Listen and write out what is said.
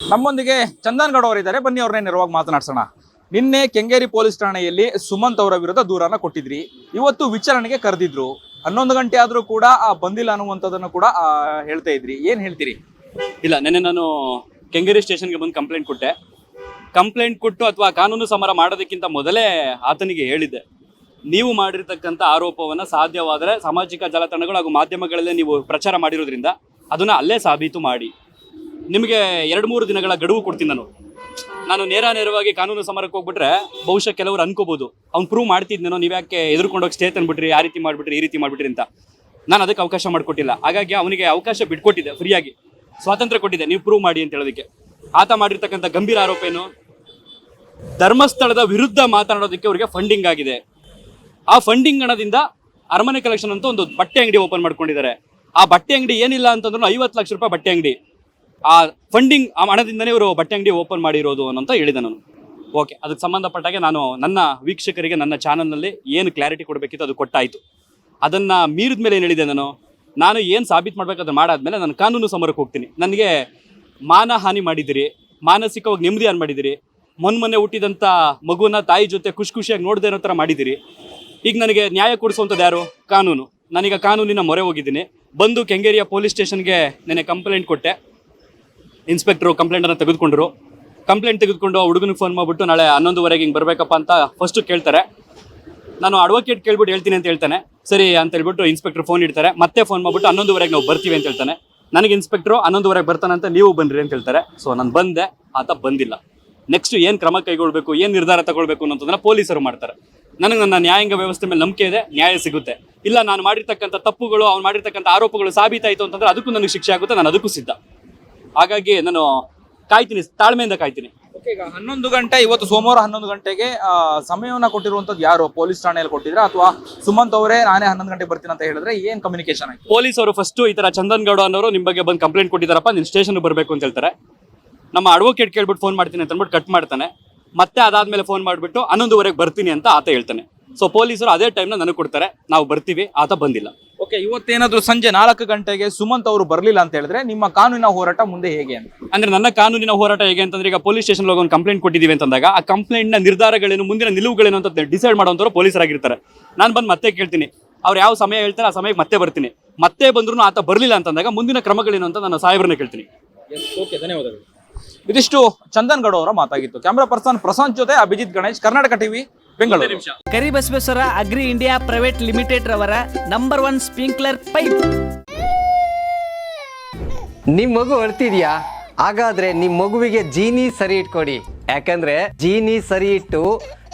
ನಮ್ಮೊಂದಿಗೆ ಚಂದನ್ ಗೌಡ ಅವರಿದ್ದಾರೆ ಬನ್ನಿ ಅವ್ರನ್ನೇ ನೇರವಾಗಿ ಮಾತನಾಡ್ಸೋಣ. ನಿನ್ನೆ ಕೆಂಗೇರಿ ಪೊಲೀಸ್ ಠಾಣೆಯಲ್ಲಿ ಸುಮಂತ್ ಅವರ ವಿರುದ್ಧ ದೂರನ್ನ ಕೊಟ್ಟಿದ್ರಿ. ಇವತ್ತು ವಿಚಾರಣೆಗೆ ಕರೆದಿದ್ರು. ಹನ್ನೊಂದು ಗಂಟೆ ಆದ್ರೂ ಕೂಡ ಆ ಬಂದಿಲ್ಲ ಅನ್ನುವಂಥದ್ದನ್ನ ಕೂಡ ಆ, ಹೇಳ್ತಾ ಇದ್ರಿ. ಏನ್ ಹೇಳ್ತೀರಿ? ಇಲ್ಲ ನೆನ್ನೆ ನಾನು ಕೆಂಗೇರಿ ಸ್ಟೇಷನ್ಗೆ ಬಂದು ಕಂಪ್ಲೇಂಟ್ ಕೊಟ್ಟೆ. ಕಂಪ್ಲೇಂಟ್ ಕೊಟ್ಟು ಅಥವಾ ಕಾನೂನು ಸಮರ ಮಾಡೋದಕ್ಕಿಂತ ಮೊದಲೇ ಆತನಿಗೆ ಹೇಳಿದ್ದೆ. ನೀವು ಮಾಡಿರ್ತಕ್ಕಂಥ ಆರೋಪವನ್ನು ಸಾಧ್ಯವಾದರೆ ಸಾಮಾಜಿಕ ಜಾಲತಾಣಗಳು ಹಾಗೂ ಮಾಧ್ಯಮಗಳಲ್ಲೇ ನೀವು ಪ್ರಚಾರ ಮಾಡಿರೋದ್ರಿಂದ ಅದನ್ನು ಅಲ್ಲೇ ಸಾಬೀತು ಮಾಡಿ. ನಿಮಗೆ ಎರಡು ಮೂರು ದಿನಗಳ ಗಡುವು ಕೊಡ್ತೀನಿ ನಾನು. ನಾನು ನೇರ ನೇರವಾಗಿ ಕಾನೂನು ಸಮರಕ್ಕೆ ಹೋಗ್ಬಿಟ್ರೆ ಬಹುಶಃ ಕೆಲವರು ಅನ್ಕೋಬಹುದು ಅವ್ನು ಪ್ರೂವ್ ಮಾಡ್ತಿದ್ನೇನೋ ನೀವು ಯಾಕೆ ಎದುರ್ಕೊಂಡೋಗಿ ಸ್ಟೇ ತಂದ್ಬಿಟ್ರಿ, ಆ ರೀತಿ ಮಾಡಿಬಿಟ್ರಿ, ಈ ರೀತಿ ಮಾಡ್ಬಿಟ್ರಿ ಅಂತ. ನಾನು ಅದಕ್ಕೆ ಅವಕಾಶ ಮಾಡಿಕೊಟ್ಟಿಲ್ಲ. ಹಾಗಾಗಿ ಅವನಿಗೆ ಅವಕಾಶ ಬಿಟ್ಕೊಟ್ಟಿದೆ ಫ್ರೀಯಾಗಿ. ಸ್ವಾತಂತ್ರ್ಯ ಕೊಟ್ಟಿದೆ ನೀವು ಪ್ರೂವ್ ಮಾಡಿ ಅಂತ ಹೇಳೋದಕ್ಕೆ. ಆತ ಮಾಡಿರ್ತಕ್ಕಂಥ ಗಂಭೀರ ಆರೋಪ ಏನು? ಧರ್ಮಸ್ಥಳದ ವಿರುದ್ಧ ಮಾತನಾಡೋದಕ್ಕೆ ಅವರಿಗೆ ಫಂಡಿಂಗ್ ಆಗಿದೆ. ಆ ಫಂಡಿಂಗ್ ಹಣದಿಂದ ಅರಮನೆ ಕಲೆಕ್ಷನ್ ಅಂತ ಒಂದು ಬಟ್ಟೆ ಅಂಗಡಿ ಓಪನ್ ಮಾಡ್ಕೊಂಡಿದ್ದಾರೆ. ಆ ಬಟ್ಟೆ ಅಂಗಡಿ ಏನಿಲ್ಲ ಅಂತಂದ್ರೂ ಐವತ್ತು ಲಕ್ಷ ರೂಪಾಯಿ ಬಟ್ಟೆ ಅಂಗಡಿ. ಆ ಫಂಡಿಂಗ್ ಆ ಹಣದಿಂದನೇ ಇವರು ಬಟ್ಟೆ ಅಂಗಡಿ ಓಪನ್ ಮಾಡಿರೋದು ಅನ್ನೋಂತ ಹೇಳಿದೆ ನಾನು. ಓಕೆ ಅದಕ್ಕೆ ಸಂಬಂಧಪಟ್ಟಾಗೆ ನಾನು ನನ್ನ ವೀಕ್ಷಕರಿಗೆ ನನ್ನ ಚಾನಲ್ನಲ್ಲಿ ಏನು ಕ್ಲಾರಿಟಿ ಕೊಡಬೇಕಿತ್ತು ಅದು ಕೊಟ್ಟಾಯಿತು. ಅದನ್ನು ಮೀರಿದ ಮೇಲೆ ಏನು ಹೇಳಿದೆ ನಾನು? ನಾನು ಏನು ಸಾಬೀತು ಮಾಡಾದ ಮಾಡಾದ್ಮೇಲೆ ನಾನು ಕಾನೂನು ಸಮರಕ್ಕೆ ಹೋಗ್ತೀನಿ. ನನಗೆ ಮಾನಹಾನಿ ಮಾಡಿದಿರಿ, ಮಾನಸಿಕವಾಗಿ ನೆಮ್ಮದಿ ಹಾನಿ ಮಾಡಿದಿರಿ ಮೊನ್ನೆ ಮೊನ್ನೆ ಹುಟ್ಟಿದಂಥ ಮಗುನ ತಾಯಿ ಜೊತೆ ಖುಷಿ ಖುಷಿಯಾಗಿ ನೋಡದೇ ಇರೋ ಥರ ಮಾಡಿದಿರಿ. ಈಗ ನನಗೆ ನ್ಯಾಯ ಕೊಡಿಸುವಂಥದ್ದು ಯಾರು? ಕಾನೂನು. ನಾನೀಗ ಕಾನೂನಿನ ಮೊರೆ ಹೋಗಿದ್ದೀನಿ. ಬಂದು ಕೆಂಗೇರಿಯ ಪೊಲೀಸ್ ಸ್ಟೇಷನ್ಗೆ ನೆನೆ ಕಂಪ್ಲೇಂಟ್ ಕೊಟ್ಟೆ. ಇನ್ಸ್ಪೆಕ್ಟ್ರು ಕಂಪ್ಲೇಂಟನ್ನು ತೆಗೆದುಕೊಂಡ್ರು. ಕಂಪ್ಲೇಂಟ್ ತೆಗೆದುಕೊಂಡು ಹುಡುಗನಿಗೆ ಫೋನ್ ಮಾಡಿಬಿಟ್ಟು ನಾಳೆ ಹನ್ನೊಂದುವರೆಗೆ ಹಿಂಗೆ ಬರಬೇಕಪ್ಪ ಅಂತ ಫಸ್ಟು ಕೇಳ್ತಾರೆ. ನಾನು ಅಡ್ವೊಕೇಟ್ ಕೇಳ್ಬಿಟ್ಟು ಹೇಳ್ತೀನಿ ಅಂತ ಹೇಳ್ತಾನೆ. ಸರಿ ಅಂತ ಹೇಳ್ಬಿಟ್ಟು ಇನ್ಸ್ಪೆಕ್ಟರ್ ಫೋನ್ ಇಡ್ತಾರೆ. ಮತ್ತೆ ಫೋನ್ ಮಾಡ್ಬಿಟ್ಟು ಹನ್ನೊಂದುವರೆಗೆ ನಾವು ಬರ್ತೀವಿ ಅಂತ ಹೇಳ್ತಾನೆ. ನನಗೆ ಇನ್ಸ್ಪೆಕ್ಟ್ರು ಹನ್ನೊಂದುವರೆಗೆ ಬರ್ತಾನೆ ಅಂತ ನೀವು ಬನ್ನಿರಿ ಅಂತ ಹೇಳ್ತಾರೆ. ಸೊ ನಾನು ಬಂದೆ, ಆತ ಬಂದಿಲ್ಲ. ನೆಕ್ಸ್ಟ್ ಏನು ಕ್ರಮ ಕೈಗೊಳ್ಬೇಕು, ಏನು ನಿರ್ಧಾರ ತಗೊಳ್ಬೇಕು ಅನ್ನೋದನ್ನ ಪೊಲೀಸರು ಮಾಡ್ತಾರೆ. ನನಗೆ ನನ್ನ ನ್ಯಾಯಾಂಗ ವ್ಯವಸ್ಥೆ ಮೇಲೆ ನಂಬಿಕೆ ಇದೆ, ನ್ಯಾಯ ಸಿಗುತ್ತೆ. ಇಲ್ಲ, ನಾನು ಮಾಡಿರ್ತಕ್ಕಂಥ ತಪ್ಪುಗಳು, ಅವ್ನು ಮಾಡಿರ್ತಕ್ಕಂಥ ಆರೋಪಗಳು ಸಾಬೀತಾಯಿತು ಅಂತಂದ್ರೆ ಅದಕ್ಕೂ ನನಗೆ ಶಿಕ್ಷೆ ಆಗುತ್ತೆ, ನಾನು ಅದಕ್ಕೂ ಸಿದ್ಧ. ಹಾಗಾಗಿ ನಾನು ಕಾಯ್ತೀನಿ ತಾಳ್ಮೆಯಿಂದ ಕಾಯ್ತೀನಿ. ಈಗ ಹನ್ನೊಂದು ಗಂಟೆ ಇವತ್ತು ಸೋಮವಾರ ಹನ್ನೊಂದು ಗಂಟೆಗೆ ಸಮಯವನ್ನ ಕೊಟ್ಟಿರುವಂತದ್ದು ಯಾರು? ಪೊಲೀಸ್ ಠಾಣೆಯಲ್ಲಿ ಕೊಟ್ಟಿದ್ರೆ ಅಥವಾ ಸುಮಂತ್ ಅವರೇ ನಾನೇ ಹನ್ನೊಂದು ಗಂಟೆಗೆ ಬರ್ತೀನಿ ಅಂತ ಹೇಳಿದ್ರೆ ಏನ್ ಕಮ್ಯುನಿಕೇಶನ್ ಆಯ್ತು? ಪೊಲೀಸ್ ಅವರು ಫಸ್ಟ್ ಈ ತರ ಚಂದನ್ ಗೌಡ ಅನ್ನೋರು ನಿಮ್ಮ ಬಗ್ಗೆ ಬಂದು ಕಂಪ್ಲೇಂಟ್ ಕೊಟ್ಟಿದ್ದಾರಪ್ಪ ನಿನ್ ಸ್ಟೇಷನ್ ಬರಬೇಕು ಅಂತ ಹೇಳ್ತಾರೆ. ನಮ್ಮ ಅಡ್ವೊಕೇಟ್ ಕೇಳ್ಬಿಟ್ಟು ಫೋನ್ ಮಾಡ್ತೀನಿ ಅಂತ ಅಂದ್ಬಿಟ್ಟು ಕಟ್ ಮಾಡ್ತಾನೆ. ಮತ್ತೆ ಅದಾದ್ಮೇಲೆ ಫೋನ್ ಮಾಡಿಬಿಟ್ಟು ಹನ್ನೊಂದುವರೆಗೆ ಬರ್ತೀನಿ ಅಂತ ಆತ ಹೇಳ್ತಾನೆ. ಸೊ ಪೊಲೀಸರು ಅದೇ ಟೈಮ್ನ ನನಗೆ ಕೊಡ್ತಾರೆ. ನಾವು ಬರ್ತೀವಿ ಆತ ಬಂದಿಲ್ಲ. ಓಕೆ ಇವತ್ತೇನಾದ್ರೂ ಸಂಜೆ ನಾಲ್ಕು ಗಂಟೆಗೆ ಸುಮಂತ್ ಅವರು ಬರಲಿಲ್ಲ ಅಂತ ಹೇಳಿದ್ರೆ ನಿಮ್ಮ ಕಾನೂನಿನ ಹೋರಾಟ ಮುಂದೆ ಹೇಗೆ ಅಂತ? ಅಂದ್ರೆ ನನ್ನ ಕಾನೂನಿನ ಹೋರಾಟ ಹೇಗೆ ಅಂತಂದ್ರೆ ಈಗ ಪೊಲೀಸ್ ಸ್ಟೇಷನ್ ಹೋಗಿ ಒಂದು ಕಂಪ್ಲೇಂಟ್ ಕೊಟ್ಟಿದ್ದೀವಿ ಅಂತಂದಾಗ ಆ ಕಂಪ್ಲೇಂಟ್ನ ನಿರ್ಧಾರಗಳೇನು ಮುಂದಿನ ನಿಲುವುಗಳೇನು ಅಂತ ಡಿಸೈಡ್ ಮಾಡುವಂತವ್ರು ಪೊಲೀಸರಾಗಿರ್ತಾರೆ ನಾನು ಬಂದು ಮತ್ತೆ ಕೇಳ್ತೀನಿ. ಅವ್ರು ಯಾವ ಸಮಯ ಹೇಳ್ತಾರೆ ಆ ಸಮಯಕ್ಕೆ ಮತ್ತೆ ಬರ್ತೀನಿ. ಮತ್ತೆ ಬಂದ್ರು ಆತ ಬರಲಿಲ್ಲ ಅಂತಂದಾಗ ಮುಂದಿನ ಕ್ರಮಗಳೇನು ಅಂತ ನಾನು ಸಾಹೇಬ್ರನ್ನ ಕೇಳ್ತೀನಿ. ಓಕೆ ಧನ್ಯವಾದಗಳು. ಇದಿಷ್ಟು ಚಂದನ್ ಗೌಡ ಅವರ ಮಾತಾಗಿತ್ತು. ಕ್ಯಾಮ್ರಾ ಪರ್ಸನ್ ಪ್ರಶಾಂತ್ ಜೊತೆ ಅಭಿಜಿತ್ ಗಣೇಶ್ ಕರ್ನಾಟಕ ಟಿವಿ ಬೆಂಗಳೂರು. ನಿಮಿಷ. Karibasaveshwara agri India private limited ರವರ ನಂಬರ್ ಒನ್ ಸ್ಪ್ರಿಂಕ್ಲರ್ ಪೈಪ್. ನಿಮ್ ಮಗು ಅಳ್ತಿದ್ಯಾ? ಹಾಗಾದ್ರೆ ನಿಮ್ ಮಗುವಿಗೆ ಜೀನಿ ಸರಿ ಇಟ್ಕೊಡಿ. ಯಾಕಂದ್ರೆ ಜೀನಿ ಸರಿ ಇಟ್ಟು